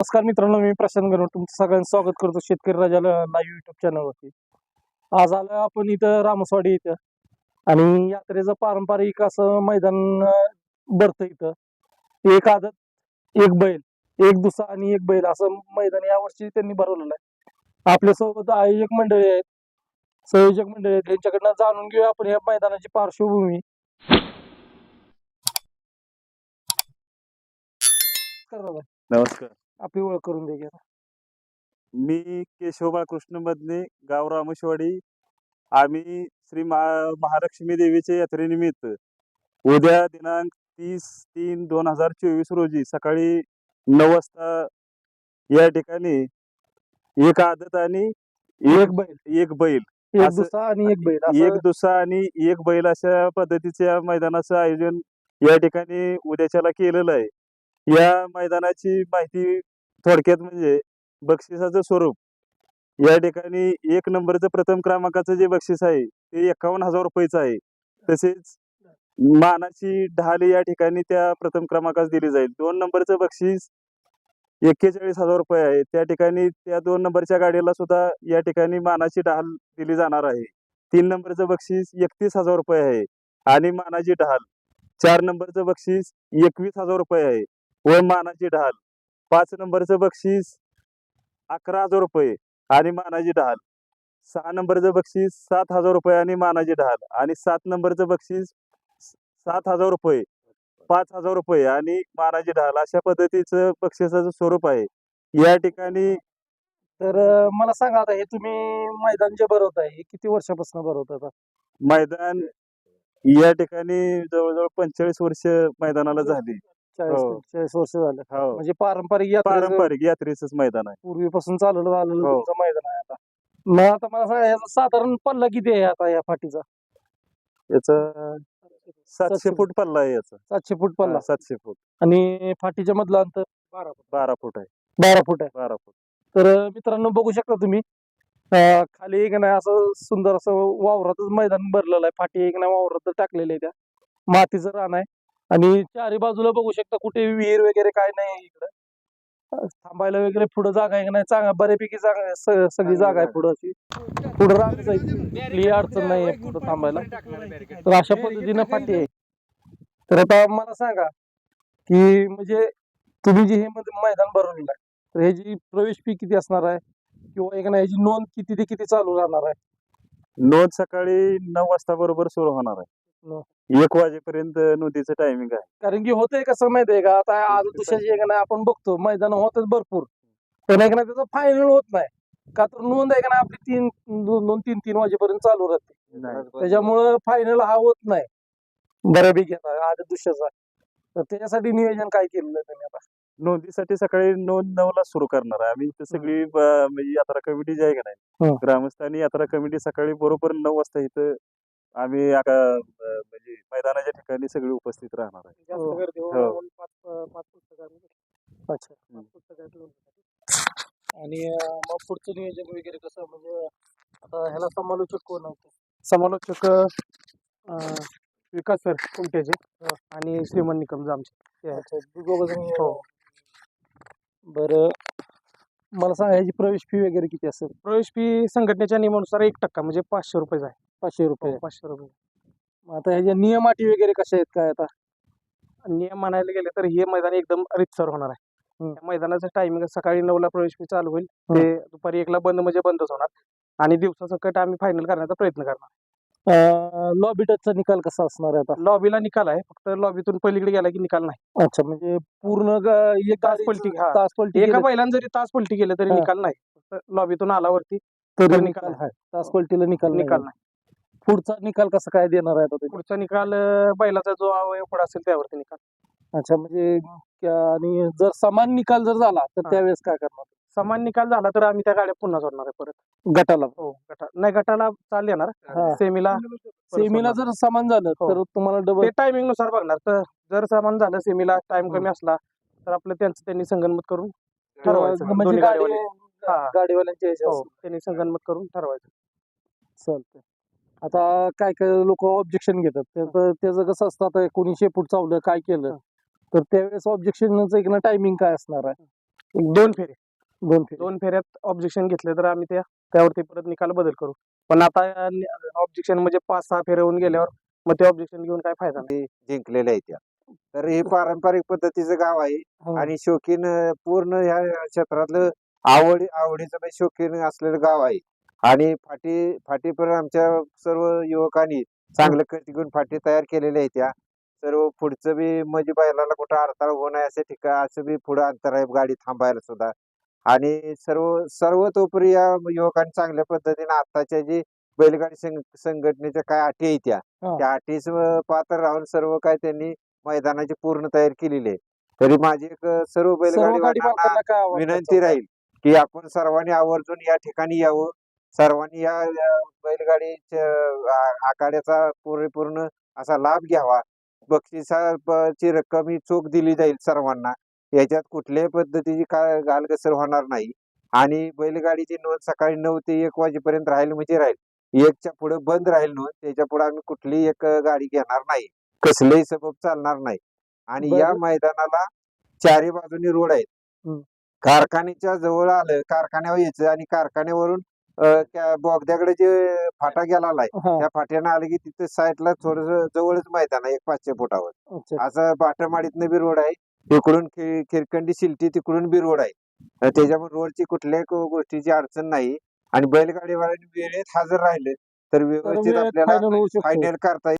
नमस्कार मित्रांनो मी प्रशांत गणवत तुमचं सगळ्यांचं स्वागत करतो शेतकरी राजाला लाईव्ह युट्यूब चॅनलवरती आज आलो आपण इथं रामसवाडी इथं. आणि यात्रेचं पारंपरिक असं मैदान भरतं इथं. एक आदत एक बैल एक दुसरा आणि एक बैल असं मैदान यावर्षी त्यांनी भरवलेलं आहे. आपल्यासोबत आयोजक मंडळी आहेत. संयोजक मंडळी आहेत. यांच्याकडनं जाणून घेऊया आपण या मैदानाची पार्श्वभूमी. नमस्कार. आपली ओळख करून द्या की आता. मी केशव बाळकृष्ण मदने गाव रामेश्वाडी. आम्ही श्री महा महालक्ष्मी देवीच्या यात्रेनिमित्त उद्या दिनांक तीस तीन दोन हजार चोवीस रोजी सकाळी नऊ वाजता या ठिकाणी एक आदत आणि एक बैल. एक बैल. एक असं- दुसरा आणि एक बैल. असं एक दुसा आणि एक बैल अशा पद्धतीच्या मैदानाचं आयोजन या ठिकाणी उद्याच्याला केलेलं आहे. या मैदानाची माहिती थोडक्यात म्हणजे बक्षिसाचं स्वरूप. या ठिकाणी एक नंबरचं प्रथम क्रमांकाचं जे बक्षीस आहे ते एकावन्न हजार रुपयाचं आहे. तसेच मानाची ढाल या ठिकाणी त्या प्रथम क्रमांकास दिली जाईल. दोन नंबरचं बक्षीस एक्केचाळीस हजार रुपये आहे. त्या ठिकाणी त्या दोन नंबरच्या गाडीला सुद्धा या ठिकाणी मानाची ढाल दिली जाणार आहे. तीन नंबरचं बक्षीस एकतीस हजार रुपये आहे आणि मानाची ढाल चार नंबरचं बक्षीस एकवीस हजार रुपये आहे व मानाची ढाल पाच नंबरचं बक्षीस अकरा हजार रुपये आणि मानाची ढाल सहा नंबरचं बक्षीस सात हजार रुपये आणि मानाची ढाल आणि सात नंबरचं बक्षीस सात हजार रुपये पाच हजार रुपये आणि मानाची ढाल अशा पद्धतीचं बक्षिसाचं स्वरूप आहे. या ठिकाणी तर मला सांगा आता हे तुम्ही मैदान जे भरवताय हे किती वर्षापासून भरवत आता? मैदान या ठिकाणी जवळजवळ पंचेचाळीस वर्ष मैदानाला झाली. हो. चाळीस वर्ष झालं. हो. म्हणजे पारंपरिक यात्रा पारंपरिक यात्रेचंच मैदान आहे. पूर्वीपासून चालवलं आलेलं हो. तुमचं मैदान आहे आता. मग आता मला सांगा याचा साधारण पल्ला किती आहे आता या फाटीचा? याचा सातशे सातशे फूट पल्ला आहे याचा. सातशे फूट पल्ला. हा, सातशे फूट. आणि फाटीच्या मधलं अंतर? बारा फूट. बारा फूट आहे. बारा फूट आहे. बारा फूट. तर अं, मित्रांनो बघू शकता तुम्ही अं, खाली एक नाही असं सुंदर असं वावरातच मैदान भरलेलं आहे. फाटी एक नाही वावरात टाकलेलं आहे त्या. मातीचं रान आहे. आणि चारी बाजूला बघू शकता कुठे विहीर वगैरे काय नाही इकडं. थांबायला वगैरे पुढे जागा आहे का नाही? चांगला बऱ्यापैकी जागा सगळी जागा आहे पुढं अशी पुढं रान कुठली अडचण नाही आहे पुढं थांबायला. तर अशा पद्धतीनं फाटी आहे. तर आता मला सांगा की म्हणजे तुम्ही जे हे मैदान भरवलेलं आहे तर ह्याची प्रवेश फी किती असणार आहे? किंवा एक नाही ह्याची नोंद किती ते किती चालू राहणार आहे? नोंद सकाळी नऊ वाजता बरोबर सुरू होणार आहे. एक वाजेपर्यंत नोंदीचं टायमिंग आहे. कारण की होतंय कसं माहितीये का? आता आज दुसऱ्याची एक नाही आपण बघतो मैदान होतच भरपूर. पण एक नाही त्याचं फायनल होत नाही. का तर नोंद आहे का नाही? आपली तीन दोन दोन तीन तीन वाजेपर्यंत चालू राहते. त्याच्यामुळं फायनल हा होत नाही. बऱ्यापैकी आता आज दुसऱ्याचा. तर त्याच्यासाठी नियोजन काय केलेलं तुम्ही आता? नोंदीसाठी सकाळी नोंद नऊला सुरू करणार आहे. आम्ही इथं सगळी ब- म्हणजे यात्रा कमिटी जी आहे का नाही? हं. ग्रामस्थ आणि यात्रा कमिटी सकाळी बरोबर नऊ वाजता इथं आम्ही आता, अं, म्हणजे मैदानाच्या ठिकाणी सगळी उपस्थित राहणार आहे. जास्त गर्दी हो. म्हणून पाच पाच पुस्तकांनी अच्छा. हं. पाच आणि अं, मग पुढचं नियोजन वगैरे कसं? म्हणजे आता ह्याला समालोचक कोण आहे? समालोचक अं, विकास सर कुमट्याचे आणि श्रीमन निकम जामचे. अच्छा. दोघं जण हो. बरं. मला सांगा ह्याची प्रवेश फी वगैरे किती असेल? प्रवेश फी संघटनेच्या नियमानुसार एक टक्का म्हणजे पाचशे रुपये आहे पाचशे रुपये. हो, पाचशे रुपये. मग आता ह्याच्या नियम अटी वगैरे कशा आहेत काय आता? नियम म्हणायला गेले तर हे मैदान एकदम रितसर होणार आहे. त्या मैदानाचं टायमिंग सकाळी नऊला प्रवेश फी चालू होईल. ते दुपारी एकला बंद म्हणजे बंदच होणार. आणि दिवसाचं कट आम्ही फायनल करण्याचा प्रयत्न करणार. लॉबी टचचा निकाल कसा असणार आहे आता? लॉबीला निकाल आहे. फक्त लॉबीतून पलीकडे गेला की निकाल नाही. अच्छा म्हणजे पूर्ण एक तास पलटी, हा. तास पलटी एका बैलांना जरी तास पलटी केलं तरी. निकाल नाही. फक्त लॉबीतून आलावरती तरी निकाल तास पलटीला निकाल निकाल. नाही. पुढचा निकाल कसा काय देणार आहे आता? पुढचा निकाल अं, बैलाचा जो अवयव पुढे असेल त्यावरती निकाल अच्छा म्हणजे क्या- आणि जर समान निकाल जर झाला तर हा. त्यावेळेस काय करणार समान निकाल झाला तर आम्ही त्या गाड्या पुन्हा जोडणार आहे परत गटाला हो गटा नाही गटाला चाल येणार. सेमीला सेमीला जर समान झालं हो. तर तुम्हाला डबल ते टायमिंगनुसार बघणार तर जर समान झालं सेमीला टाइम. कमी असला तर आपलं त्यांचं त्यांनी संगनमत करून ठरवायचं म्हणजे दोन्ही गाडी गाडीवाले. हा. गाडीवाल्यांच्या हो ह्याच्यावर त्यांनी संगनमत करून ठरवायचं चालतंय आता काय काय लोक ऑब्जेक्शन घेतात. त्याचं त्याचं कसं असतं आता एकोणीसशे फूट चावलं काय केलं तर त्यावेळेस ऑब्जेक्शनचं एक ना टायमिंग काय असणार आहे? एक दोन फेरे. दोन फेरे. दोन फेऱ्यात ऑब्जेक्शन घेतले तर आम्ही त्या त्यावरती परत निकाल बदल करू. पण आता ऑब्जेक्शन म्हणजे पाच सहा फेरे होऊन गेल्यावर मग ते ऑब्जेक्शन घेऊन काय फायदा नाही. जिंकलेल्या आहेत त्या. तर हे पारंपरिक पद्धतीचं गाव आहे हो. आणि शौकीन पूर्ण ह्या क्षेत्रातलं आवड आवडीचं म्हणजे शौकीन असलेलं गाव आहे. आणि फाटी फाटी पण आमच्या सर्व युवकांनी चांगलं कट घेऊन फाटी तयार केलेल्या आहेत त्या सर्व पुढचं बी म्हणजे बैलाला कुठं अडथळा होऊ नये असं ठिकाण असं बी पुढं अंतर आहे गाडी थांबायला सुद्धा आणि सर्व सर्वतोपरी या युवकांनी चांगल्या पद्धतीने आताच्या जी बैलगाडी संघ संघटनेच्या काय अटी आहेत त्या. त्या अटीच पात्र राहून सर्व काय त्यांनी मैदानाची पूर्ण तयारी केलेली आहे तरी माझी एक सर्व बैलगाडी विनंती? राहील की आपण सर्वांनी आवर्जून या ठिकाणी यावं सर्वांनी या या बैलगाडीच्या आ- आखाड्याचा परिपूर्ण असा लाभ घ्यावा. बक्षिसाची रक्कम ही चोख दिली जाईल सर्वांना. याच्यात कुठल्याही पद्धतीची काय गालगसर होणार नाही. आणि बैलगाडीची नोंद सकाळी नऊ ते एक वाजेपर्यंत राहील म्हणजे राहील. एकच्या पुढे बंद राहील नोंद त्याच्या पुढे आम्ही कुठलीही एक गाडी घेणार नाही. कसलेही सबब चालणार नाही. आणि या बरं. मैदानाला चारी बाजूनी रोड आहेत. कारखान्याच्या जवळ आलं कारखान्यावर यायचं आणि कारखान्यावरून अं, त्या बोगद्याकडे जे फाटा गेलेला आहे हा, त्या फाट्यानं आलं की तिथे साईडला थोडस जवळच मैदान आहे एक पाचशे फुटावर अच्छा. असं बाटमाडीतनं बी रोड आहे इकडून खि- खिरकंडी शिलटी तिकडून बी रोड आहे अं, त्याच्यामुळे रोडची कुठल्याही गोष्टीची अडचण नाही आणि बैलगाडीवाल्यांनी वेळेत हजर राहिले तर व्यवस्थित आपल्याला final होऊ शकतो. फायनल करता येईल